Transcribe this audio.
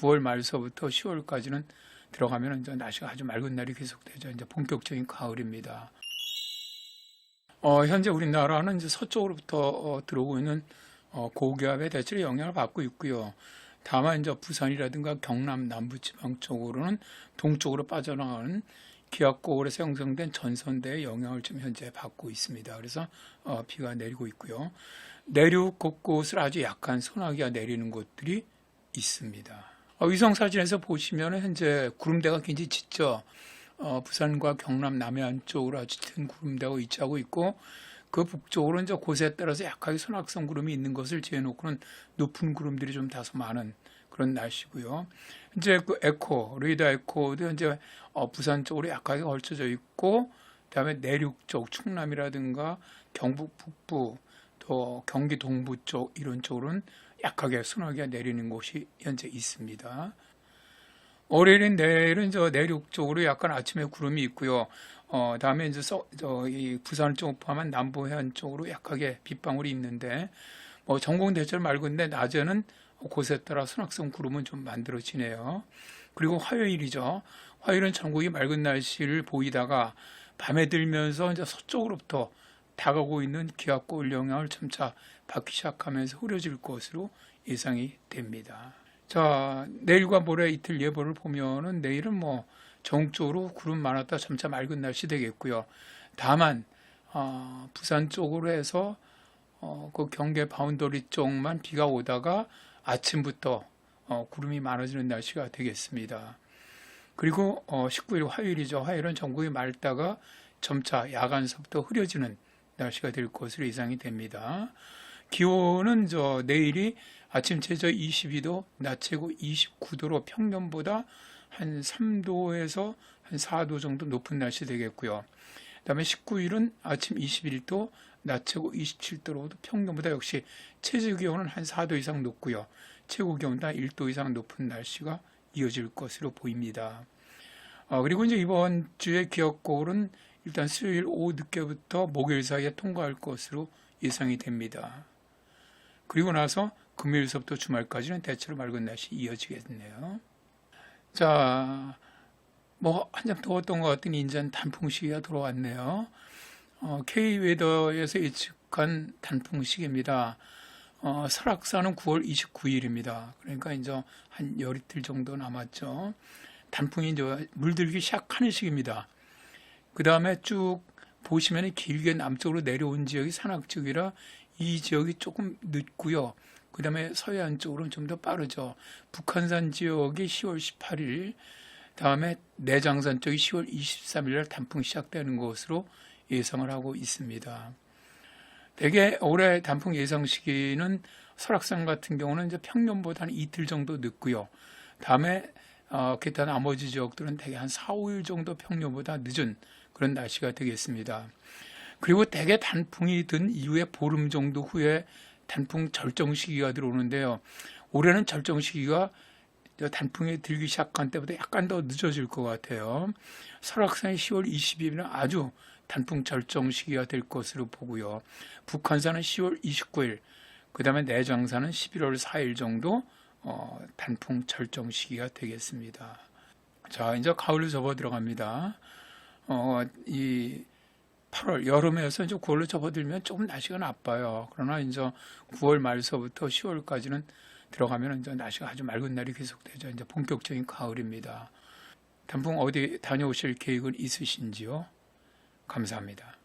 9월 말서부터 10월까지는 들어가면 이제 날씨가 아주 맑은 날이 계속되죠. 이제 본격적인 가을입니다. 어, 현재 우리나라는 이제 서쪽으로부터 어, 들어오고 있는 어, 고기압의 대체로 영향을 받고 있고요. 다만 이제 부산이라든가 경남 남부 지방 쪽으로는 동쪽으로 빠져나가는 기압고울에서 형성된 전선대의 영향을 지금 현재 받고 있습니다. 그래서 어, 비가 내리고 있고요. 내륙 곳곳을 아주 약한 소나기가 내리는 곳들이 있습니다. 어, 위성 사진에서 보시면 현재 구름대가 굉장히 짙죠. 어, 부산과 경남 남해안 쪽으로 아주 큰 구름대가 위치하고 있고 그 북쪽으로 이제 곳에 따라서 약하게 선악성 구름이 있는 것을 지어놓고는 높은 구름들이 좀 다소 많은 그런 날씨고요. 이제 그 에코, 레이더 에코도 이제 어, 부산 쪽으로 약하게 걸쳐져 있고, 그다음에 내륙 쪽, 충남이라든가 경북 북부, 또 경기 동부 쪽 이런 쪽으로는 약하게 소나기가 내리는 곳이 현재 있습니다. 월요일인 내일은 저 내륙 쪽으로 약간 아침에 구름이 있고요. 어, 다음에 이제 서, 저, 이 부산 쪽 포함한 남부 해안 쪽으로 약하게 빗방울이 있는데, 뭐 전공 대체로 맑은데 낮에는 곳에 따라 선악성 구름은 좀 만들어지네요. 그리고 화요일이죠. 화요일은 전국이 맑은 날씨를 보이다가 밤에 들면서 이제 서쪽으로부터 다가오고 있는 기압고울 영향을 점차 받기 시작하면서 흐려질 것으로 예상이 됩니다. 자, 내일과 모레 이틀 예보를 보면은 내일은 뭐 전국적으로 구름 많았다 점차 맑은 날씨 되겠고요. 다만 어, 부산 쪽으로 해서 어, 그 경계 바운더리 쪽만 비가 오다가 아침부터 어, 구름이 많아지는 날씨가 되겠습니다. 그리고 어, 19일 화요일이죠. 화요일은 전국이 맑다가 점차 야간서부터 흐려지는 날씨가 될 것으로 예상이 됩니다. 기온은 저 내일이 아침 최저 22도, 낮 최고 29도로 평년보다 한 3도에서 한 4도 정도 높은 날씨 되겠고요. 그다음에 19일은 아침 21도, 낮 최고 27도로 평년보다 역시 최저 기온은 한 4도 이상 높고요. 최고 기온도 한 1도 이상 높은 날씨가 이어질 것으로 보입니다. 어, 그리고 이제 이번 주에 기업고울은 일단 수요일 오후 늦게부터 목요일 사이에 통과할 것으로 예상이 됩니다. 그리고 나서 금요일서부터 주말까지는 대체로 맑은 날씨 이어지겠네요. 자, 뭐 한참 더웠던 것 같더니 이제 단풍 시기가 돌아왔네요. 어, K웨더에서 예측한 단풍 시기입니다. 어, 설악산은 9월 29일입니다. 그러니까 이제 한 열이틀 정도 남았죠. 단풍이 이제 물들기 시작하는 시기입니다. 그 다음에 쭉 보시면 길게 남쪽으로 내려온 지역이 산악 지역이라 이 지역이 조금 늦고요. 그 다음에 서해안 쪽으로는 좀 더 빠르죠. 북한산 지역이 10월 18일, 다음에 내장산 쪽이 10월 23일 날 단풍이 시작되는 것으로 예상을 하고 있습니다. 대개 올해 단풍 예상 시기는 설악산 같은 경우는 이제 평년보다 한 이틀 정도 늦고요. 다음에 어, 기타 나머지 지역들은 대개 한 4, 5일 정도 평년보다 늦은 그런 날씨가 되겠습니다. 그리고 대개 단풍이 든 이후에 보름 정도 후에 단풍 절정 시기가 들어오는데요. 올해는 절정 시기가 단풍이 들기 시작한 때보다 약간 더 늦어질 것 같아요. 설악산이 10월 20일은 아주 단풍 절정 시기가 될 것으로 보고요. 북한산은 10월 29일, 그 다음에 내장산은 11월 4일 정도 어, 단풍 절정 시기가 되겠습니다. 자, 이제 가을로 접어 들어갑니다. 어, 이 8월 여름에서 이제 9월로 접어들면 조금 날씨가 나빠요. 그러나 이제 9월 말서부터 10월까지는 들어가면 이제 날씨가 아주 맑은 날이 계속되죠. 이제 본격적인 가을입니다. 단풍 어디 다녀오실 계획은 있으신지요? 감사합니다.